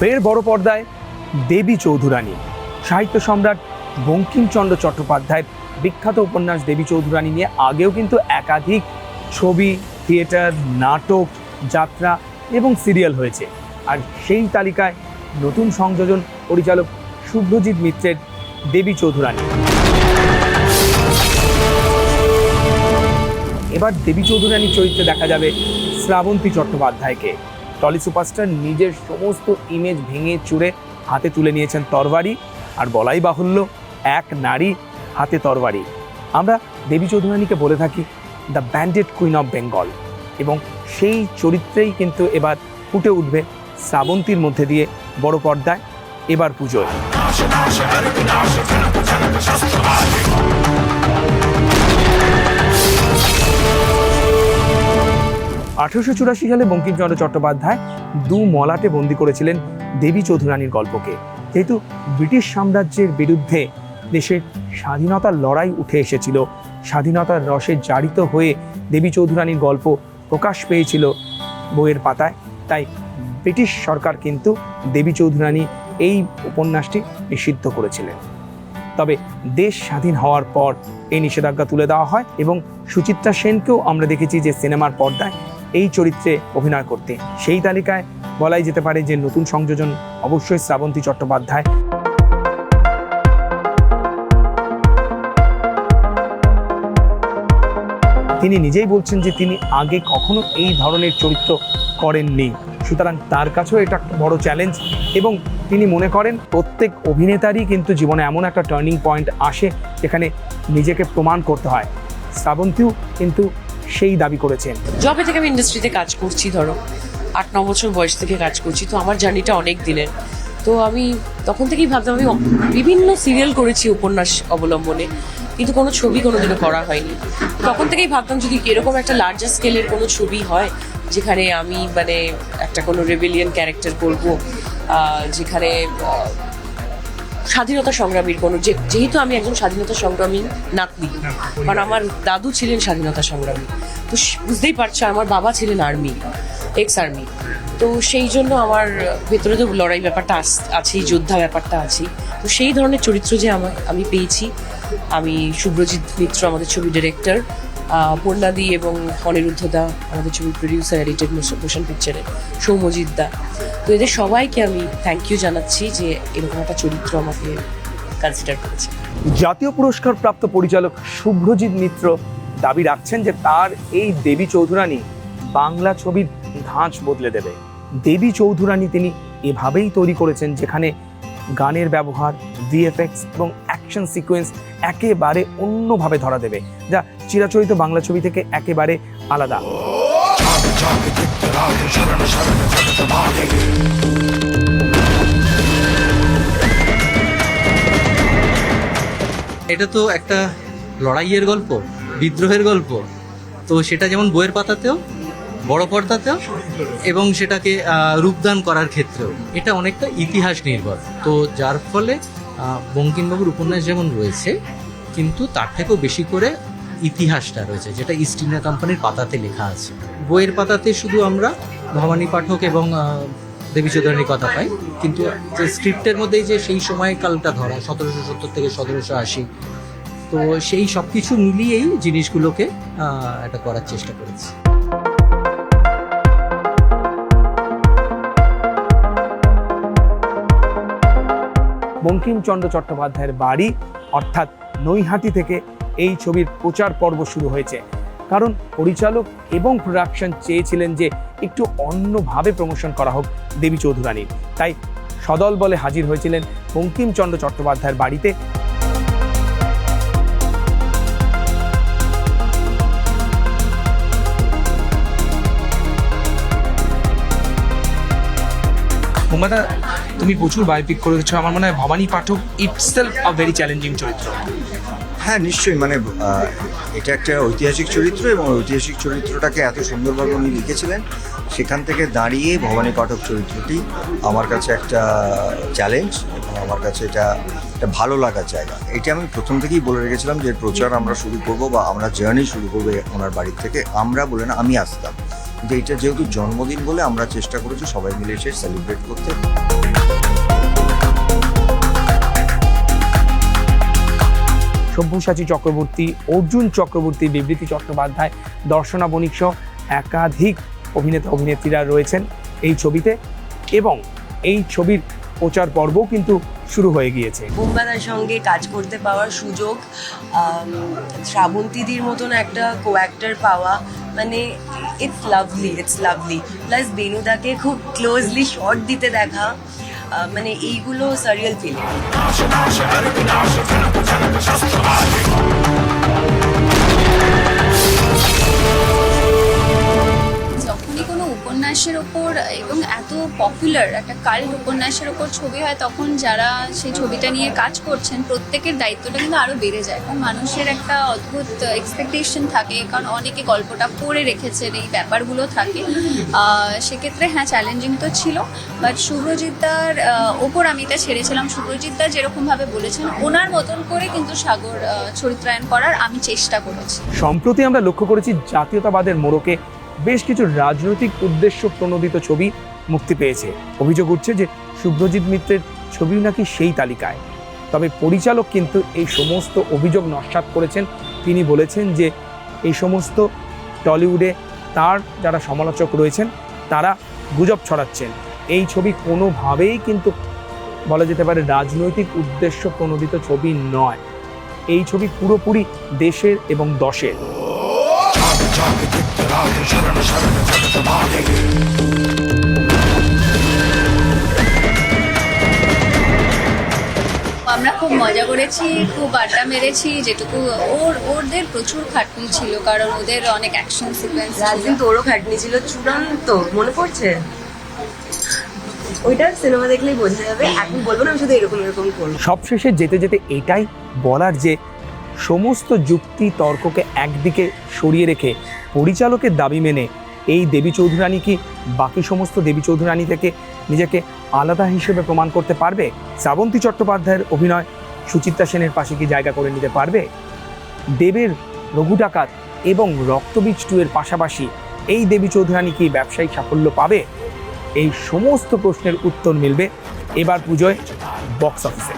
ফের বড় পর্দায় দেবী চৌধুরানী, সাহিত্য সম্রাট বঙ্কিমচন্দ্র চট্টোপাধ্যায়ের বিখ্যাত উপন্যাস দেবী চৌধুরানী নিয়ে আগেও কিন্তু একাধিক ছবি, থিয়েটার, নাটক, যাত্রা এবং সিরিয়াল হয়েছে। আর সেই তালিকায় নতুন সংযোজন পরিচালক শুভ্রজিৎ মিত্রের দেবী চৌধুরানী। এবার দেবী চৌধুরানী চরিত্রে দেখা যাবে শ্রাবন্তী চট্টোপাধ্যায়কে। টলি সুপারস্টার নিজের সমস্ত ইমেজ ভেঙে চুড়ে হাতে তুলে নিয়েছেন তরবারি আর বলাই বাহুল্য এক নারী হাতে তরবারি। আমরা দেবী চৌধুরানীকে বলে থাকি the bandit queen of Bengal এবং সেই চরিত্রেই কিন্তু এবার ফুটে উঠবে শ্রাবন্তীর মধ্যে দিয়ে বড় পর্দায় এবার পুজোয়। আঠারোশো চুরাশি সালে বঙ্কিমচন্দ্র চট্টোপাধ্যায় দু মলাটে বন্দি করেছিলেন দেবী চৌধুরানীর গল্পকে। যেহেতু ব্রিটিশ সাম্রাজ্যের বিরুদ্ধে দেশের স্বাধীনতার লড়াই উঠে এসেছিল, স্বাধীনতার রসে জারিত হয়ে দেবী চৌধুরানীর গল্প প্রকাশ পেয়েছিল বইয়ের পাতায়, তাই ব্রিটিশ সরকার কিন্তু দেবী চৌধুরানী এই উপন্যাসটি নিষিদ্ধ করেছিলেন। তবে দেশ স্বাধীন হওয়ার পর এই নিষেধাজ্ঞা তুলে দেওয়া হয় এবং সুচিত্রা সেনকেও আমরা দেখেছি যে সিনেমার পর্দায় এই চরিত্রে অভিনয় করতে। সেই তালিকায় বলাই যেতে পারে যে নতুন সংযোজন অবশ্যই শ্রাবন্তী চট্টোপাধ্যায়। তিনি নিজেই বলছেন যে তিনি আগে কখনো এই ধরনের চরিত্র করেননি। সুতরাং তার কাছেও এটা একটা বড় চ্যালেঞ্জ এবং তিনি মনে করেন প্রত্যেক অভিনেতারই কিন্তু জীবনে এমন একটা টার্নিং পয়েন্ট আসে যেখানে নিজেকে প্রমাণ করতে হয়। শ্রাবন্তীও কিন্তু সেই দাবি করেছেন। জবে থেকে আমি ইন্ডাস্ট্রিতে কাজ করছি, ধরো, আট, ন বছর বয়স থেকে কাজ করছি, তো আমার জার্নিটা অনেক দিনের। তো আমি তখন থেকেই ভাবতাম, আমি বিভিন্ন সিরিয়াল করেছি উপন্যাস অবলম্বনে, কিন্তু কোনো ছবি কোনোদিনও করা হয়নি। তখন থেকেই ভাবতাম, যদি এরকম একটা লার্জার স্কেলের কোনো ছবি হয় যেখানে আমি মানে একটা কোনো রেবেলিয়ান ক্যারেক্টার করব যেখানে স্বাধীনতা সংগ্রামীর কোনো যে যেহেতু আমি একজন স্বাধীনতা সংগ্রামী নাতনি কারণ আমার দাদু ছিলেন স্বাধীনতা সংগ্রামী। তো বুঝতেই পারছ আমার বাবা ছিলেন আর্মি এক্স আর্মি তো সেই জন্য আমার ভেতরে তো লড়াই ব্যাপারটা আস- আছেই যোদ্ধা ব্যাপারটা আছেই। তো সেই ধরনের চরিত্র যে আমার আমি পেয়েছি আমি শুভ্রজিৎ মিত্র আমাদের ছবি ডিরেক্টর পূর্ণাদি এবং অনিরুদ্ধ দা আমাদের ছবি প্রডিউসার এডিটেড মোশন পিকচারের সৌম্যজিৎ দা। তো এদের সবাইকে আমি থ্যাংক ইউ জানাচ্ছি যে এরকম একটা চরিত্র আমাকে কনসিডার করেছে। জাতীয় পুরস্কার প্রাপ্ত পরিচালক শুভ্রজিৎ মিত্র দাবি রাখছেন যে তার এই দেবী চৌধুরানী বাংলা ছবির ধাঁচ বদলে দেবে। দেবী চৌধুরানী তিনি এভাবেই তৈরি করেছেন যেখানে গানের ব্যবহার, ভিএফএক্স এবং অ্যাকশন সিকোয়েন্স একেবারে অন্যভাবে ধরা দেবে, যা চিরাচরিত বাংলা ছবি থেকে একেবারে আলাদা। এটা তো একটা লড়াইয়ের গল্প, বিদ্রোহের গল্প। তো সেটা যেমন বইয়ের পাতাতেও, বড় পর্দাতেও, এবং সেটাকে রূপদান করার ক্ষেত্রেও। এটা অনেকটা ইতিহাস নির্ভর। তো যার ফলে বঙ্কিমবাবুর উপন্যাস যেমন রয়েছে, কিন্তু তার থেকেও বেশি করে ইতিহাসটা রয়েছে, যেটা ইস্ট ইন্ডিয়া কোম্পানির পাতাতে লেখা আছে। বইয়ের পাতাতে শুধু আমরা ভবানী পাঠক এবং দেবী চৌধুরানীর কথা পাই, কিন্তু যে স্ক্রিপ্টের মধ্যেই যে সেই সময়কালটা ধরা, সতেরোশো সত্তর থেকে সতেরোশো আশি, তো সেই সব কিছু মিলিয়েই জিনিসগুলোকে এটা করার চেষ্টা করেছি। বঙ্কিমচন্দ্র চট্টোপাধ্যায়ের বাড়ি, অর্থাৎ নৈহাটি থেকে এই ছবির প্রচার পর্ব শুরু হয়েছে। কারণ পরিচালক এবং প্রোডাকশন চেয়েছিলেন যে একটু অন্যভাবে প্রমোশন করা হোক দেবী চৌধুরানীর। তাই সদল বলে হাজির হয়েছিলেন বঙ্কিমচন্দ্র চট্টোপাধ্যায়ের বাড়িতে। মোমাদা তুমি প্রচুর বায়োপিক করেছ। আমার মনে হয় Bhabani Pathak itself a very challenging চরিত্র। হ্যাঁ নিশ্চয়ই। মানে এটা একটা ঐতিহাসিক চরিত্র এবং ঐতিহাসিক চরিত্রটাকে এত সুন্দরভাবে উনি লিখেছিলেন, সেখান থেকে দাঁড়িয়ে ভবানী পাঠক চরিত্রটি আমার কাছে একটা চ্যালেঞ্জ এবং আমার কাছে এটা একটা ভালো লাগার জায়গা। এটা আমি প্রথম থেকেই বলে রেখেছিলাম যে, প্রচার আমরা শুরু করব বা আমরা জার্নি শুরু করব ওনার বাড়ির থেকে। আমরা বলে না, আমি আসতাম। কিন্তু এটা যেহেতু জন্মদিন বলে আমরা চেষ্টা করেছি সবাই মিলে এসে সেলিব্রেট করতে। সব্যসাচী চক্রবর্তী, অর্জুন চক্রবর্তী, বিবৃতি চট্টোপাধ্যায় দর্শনা বণিক সহ একাধিক অভিনেতা অভিনেত্রীরা রয়েছেন এই ছবিতে এবং এই ছবির প্রচার পর্বও কিন্তু শুরু হয়ে গিয়েছে। বুম্বাদার সঙ্গে কাজ করতে পাওয়ার সুযোগ শ্রাবন্তীদির মতন একটা কো অ্যাক্টর পাওয়া মানে it's lovely it's lovely plus বেনুদাকে খুব ক্লোজলি শট দিতে দেখা মানে এইগুলো সারিয়াল ফিলিং পপুলার একটা কাল্ট উপন্যাসের ওপর ছবি হয়, তখন যারা সেই ছবিটা নিয়ে কাজ করছেন, প্রত্যেকের দায়িত্বটা কিন্তু আরও বেড়ে যায়। কারণ মানুষের একটা অদ্ভুত এক্সপেকটেশন থাকে, কারণ অনেকে গল্পটা পড়ে রেখেছেন, এই ব্যাপারগুলো থাকে। সেক্ষেত্রে হ্যাঁ চ্যালেঞ্জিং তো ছিল বাট শুভ্রজিৎদার ওপর আমি এটা ছেড়েছিলাম। শুভ্রজিৎদা যেরকমভাবে বলেছেন, ওনার মতন করে কিন্তু সাগর চরিত্রায়ন করার আমি চেষ্টা করেছি। সম্প্রতি আমরা লক্ষ্য করেছি জাতীয়তাবাদের মোড়কে বেশ কিছু রাজনৈতিক উদ্দেশ্য প্রণোদিত ছবি মুক্তি পেয়েছে। অভিযোগ উঠছে যে শুভ্রজিৎ মিত্রের ছবিও নাকি সেই তালিকায়। তবে পরিচালক কিন্তু এই সমস্ত অভিযোগ নস্যাৎ করেছেন। তিনি বলেছেন যে এই সমস্ত টলিউডে তার যারা সমালোচক রয়েছেন, তারা গুজব ছড়াচ্ছেন। এই ছবি কোনোভাবেই কিন্তু বলা যেতে পারে রাজনৈতিক উদ্দেশ্য প্রণোদিত ছবি নয়। এই ছবি পুরোপুরি দেশের এবং দশের। আমরা খুব মজা করেছি খুব আড্ডা মেরেছি যেটুকু ওর ওদের প্রচুর খাটনি ছিল কারণ ওদের অনেক অ্যাকশন সিকোয়েন্স রাজদিন তোরও খাটনি ছিল চূড়ান্ত মনে পড়ছে? ওইটা সিনেমা দেখলেই বোঝা যাবে এখন বলব না আমি শুধু এরকম এরকম করব। সবশেষে যেতে যেতে এটাই বলার যে সমস্ত যুক্তি তর্ককে একদিকে সরিয়ে রেখে পরিচালকের দাবি মেনে এই দেবী চৌধুরানী কি বাকি সমস্ত দেবী চৌধুরানী থেকে নিজেকে আলাদা হিসেবে প্রমাণ করতে পারবে? শ্রাবন্তী চট্টোপাধ্যায়ের অভিনয় সুচিত্রা সেনের পাশে কি জায়গা করে নিতে পারবে? দেবের রঘু ডাকাত এবং রক্তবীজ টু এর পাশাপাশি এই দেবী চৌধুরানী কি ব্যবসায়িক সাফল্য পাবে? এই সমস্ত প্রশ্নের উত্তর মিলবে এবার পুজোয় বক্স অফিসে